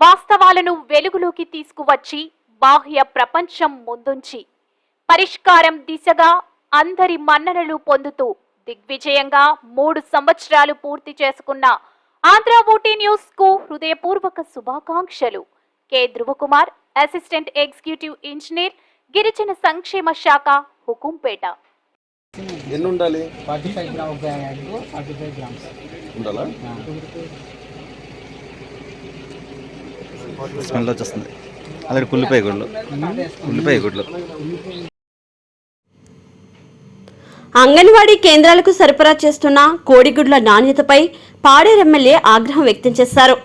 వాస్తవాలను వెలుగులోకి తీసుకువచ్చి బాహ్య ప్రపంచం ముందుంచి పరిష్కారం దిశగా అందరి మన్ననలు పొందుతూ దిగ్విజయంగా మూడు సంవత్సరాలు పూర్తి చేసుకున్న ఆంధ్ర ఊటీ న్యూస్కు హృదయపూర్వక శుభాకాంక్షలు. K. Dhruvakumar assistant executive engineer గిరిజన సంక్షేమ శాఖ హుకుంపేట. ఎన్ని ఉండాలి ఫార్టీ ఫైవ్ గ్రామ్స్. ఉండాలా? స్మెల్ వచ్చేస్తుంది. అలాగే కుల్లిపాయ గుడ్లు కుల్లిపాయ గుడ్లు అంగన్వాడీ కేంద్రాలకు సరఫరా చేస్తున్న కోడిగుడ్ల నాణ్యతపై పాడేరు ఎమ్మెల్యే ఆగ్రహం వ్యక్తం చేశారు.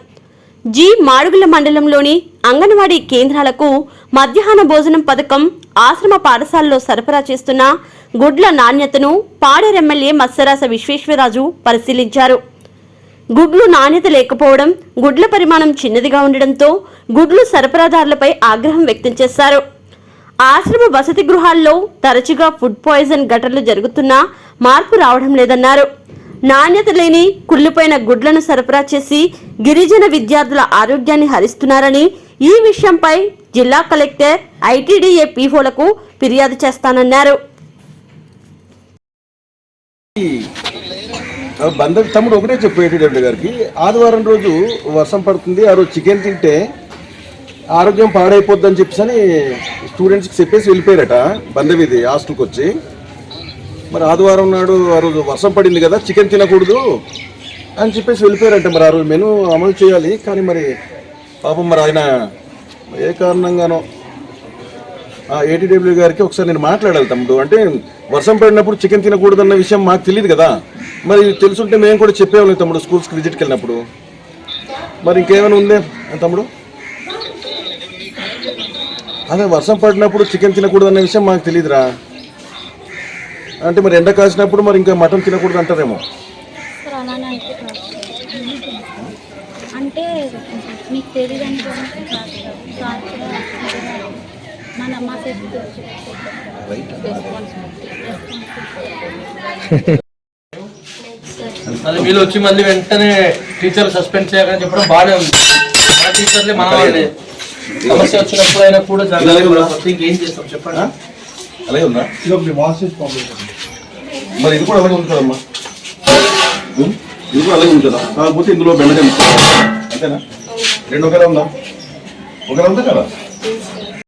జి. మాడుగుల మండలంలోని అంగన్వాడీ కేంద్రాలకు మధ్యాహ్న భోజనం పథకం ఆశ్రమ పాఠశాలలో సరఫరా చేస్తున్న గుడ్ల నాణ్యతను పాడేరు ఎమ్మెల్యే మత్సరాస విశ్వేశ్వరరాజు పరిశీలించారు. గుడ్లు నాణ్యత లేకపోవడం గుడ్ల పరిమాణం చిన్నదిగా ఉండడంతో గుడ్లు సరఫరాదారులపై ఆగ్రహం వ్యక్తం చేశారు. ఆశ్రమ వసతి గృహాల్లో తరచుగా ఫుడ్ పాయిజన్ ఘటనలు జరుగుతున్నా మార్పు రావడం లేదన్నారు. నాణ్యత లేని కుళ్ళిపోయిన గుడ్లను సరఫరా చేసి గిరిజన విద్యార్థుల ఆరోగ్యాన్ని హరిస్తున్నారని ఈ విషయంపై జిల్లా కలెక్టర్ ఐటీడీఏ పీఓలకు ఫిర్యాదు చేస్తానన్నారు. బంద తమ్ముడు ఒకటే చెప్పు ఏటీడబ్ల్యూ గారికి. ఆదివారం రోజు వర్షం పడుతుంది ఆ రోజు చికెన్ తింటే ఆరోగ్యం పాడైపోద్దని చెప్పేసి అని స్టూడెంట్స్కి చెప్పేసి వెళ్ళిపోయారట బంధవిధి హాస్టల్కి వచ్చి. మరి ఆదివారం నాడు ఆ రోజు వర్షం పడింది కదా చికెన్ తినకూడదు అని చెప్పేసి వెళ్ళిపోయారంట మరి ఆ రోజు మెను అమలు చేయాలి. కానీ మరి పాపం మరి ఆయన ఏ కారణంగానో ఏటీడబ్ల్యూ గారికి ఒకసారి నేను మాట్లాడాలి తమ్ముడు. అంటే వర్షం పడినప్పుడు చికెన్ తినకూడదన్న విషయం మాకు తెలియదు కదా. మరి తెలుసుంటే మేము కూడా చెప్పేవాళ్ళం తమ్ముడు స్కూల్స్కి విజిట్కి వెళ్ళినప్పుడు. మరి ఇంకేమైనా ఉందే తమ్ముడు? అదే వర్షం పడినప్పుడు చికెన్ తినకూడదన్న విషయం మాకు తెలియదురా. అంటే మరి ఎండ కాసినప్పుడు మరి ఇంకా మటన్ తినకూడదు అంటారేమో. అంటే మీకు తెలియదు కాదు సార్ కూడా మన మా సేఫ్టీ అది వీళ్ళు వచ్చి మళ్ళీ వెంటనే టీచర్ సస్పెండ్ చేయాలని చెప్పడం బాగానే ఉంది. మన టీచర్లే మన వాళ్ళే సమస్య వచ్చినప్పుడు అయినా కూడా. ఇంకేం చేస్తాం చెప్పండి. అలాగే ఉందా? మరి ఇది కూడా అలాగే ఉంది కదమ్మా ఉం? ఇది కూడా అలాగే ఉంది కదా కాకపోతే ఇందులో బెండకాయ ముక్క. అంతేనా? రెండు ఒకేలా ఉందా? ఒకేలా ఉందా కదా?